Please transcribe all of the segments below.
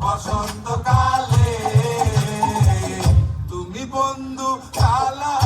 বসন্তকালে। তুমি বন্ধু কালা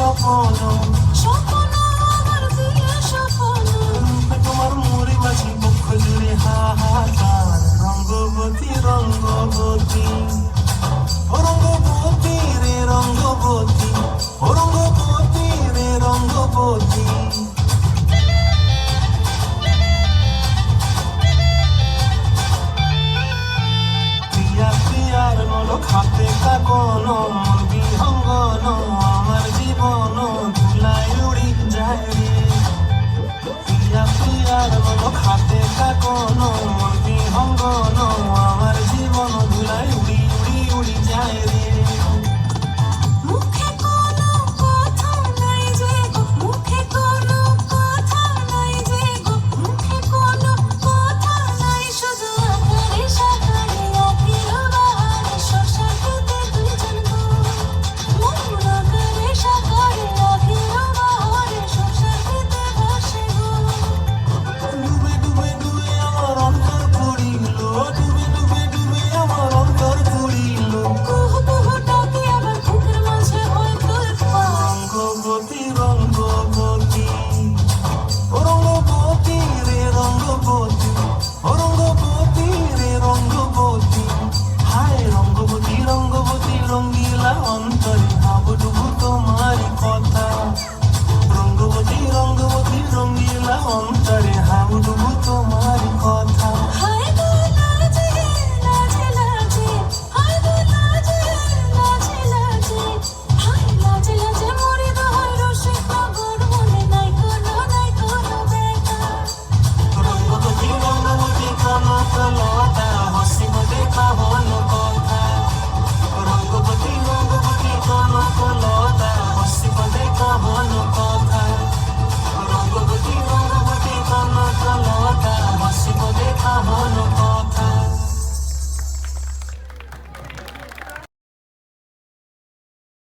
সকল। সকল কথা কোনো